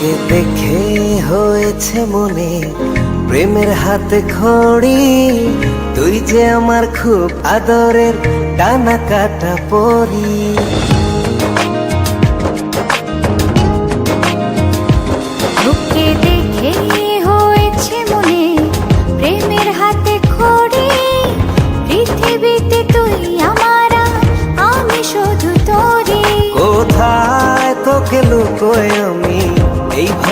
তোকে দেখে হয়েছে মনে প্রেমের হাতে খড়ি তুই যে আমার খুব আদরের ডানা কাটা পরি। তোকে দেখে হয়েছে মনে প্রেমের হাতে খড়ি পৃথিবীতে তুই আমার আমি শুধু তোরই। কোথায় তোকে লুকোয় আমি?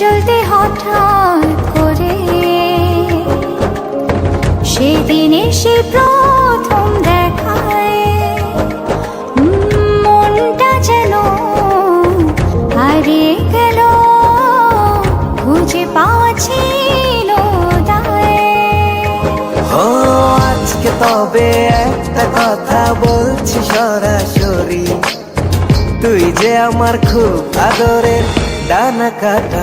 চলতে হঠাৎ করে। সেদিন এসে প্রথম দেখায় যেন হারিয়ে তবে একটা কথা বলছি সরাসরি। তুই যে আমার খুব আদরের ডানা কাটা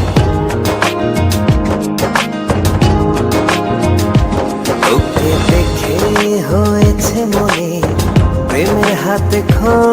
মনে প্রেমের হাতে খড়ি